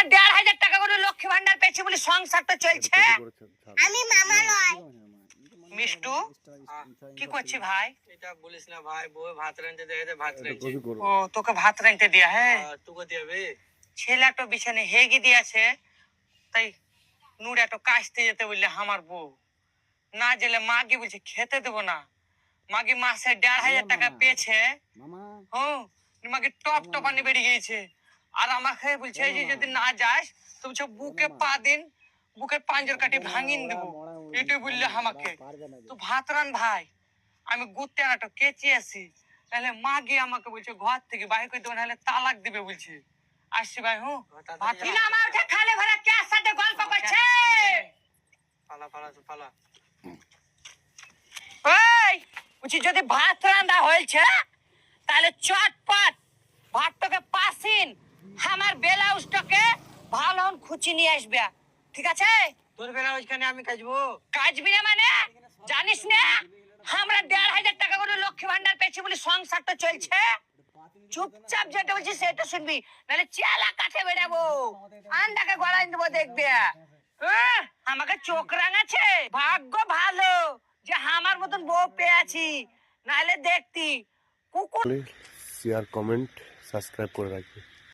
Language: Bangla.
আমরা দেড় হাজার টাকা করে লক্ষ্মী ভান্ডার পেয়েছি বলে সংসারটা চলছে? আমি মামা লয় মিষ্টু কি করছি ভাই? এটা বলিস না ভাই বউ ভাত রাঁধতে দেখে ভাত রাঁধছে। ও তোকে ভাত রাঁধতে দিয়া হ্যাঁ? তোকে দিবে ছেলেটা বিছানে হেগে দিয়েছে তাই নুড়াটো কাশতে যেতে বললে আমার বউ। না গেলে মাকে বলছে খেতে দেবো না। মাকে মাসে দেড় হাজার টাকা পেয়েছে। হুম মাকে টপ টপানি বেরিয়ে গিয়েছে। আর আমাকে বলছে যে যদি না যাস তো বলছে বুকে পা দিন বুকে পাঞ্জর কাটি ভাঙিন দেবো। এটাই বললে আমাকে। তো ভাত রান ভাই আমি গুতে আনাটো কেচে আসি তাহলে মা গিয়ে আমাকে বলছে ঘর থেকে বাইরে করে দেবো নাহলে তালাক দিবে বলছে। আসছি ভাই হুঁ? ভাত না মা উঠে খালে ভরা কে সাথে গল্প করছে। পালা পালা তো পালা। ওই বলছি যদি ভাত রান্না হয়েছে তাহলে চটপট ভাতটাকে পাসিন। আমার ব্লাউজটাকে ভালো খুচি নিয়ে আসবে। ঠিক আছে? তোর বেলা ওইখানে আমি কাজবো। কাজবি না মানে? জানিস না? আমরা দেড় হাজার টাকা করে লক্ষ্মী ভান্ডার পেয়েছি বলে সংসারটা চলছে। চুপচাপ যেটা বলছি সেটা শুনবি নাহলে চেলা কাছে বেরাবো আন্ডাকে গড়াই দেবো দেখবে। আহ, আমাকে চোখ রাঙাচ্ছে? ভাগ্য ভালো যে আমার মতন বউ পেয়ে আছি। নাহলে দেখতি কুকুর শেয়ার কমেন্ট সাবস্ক্রাইব করে রাখবে।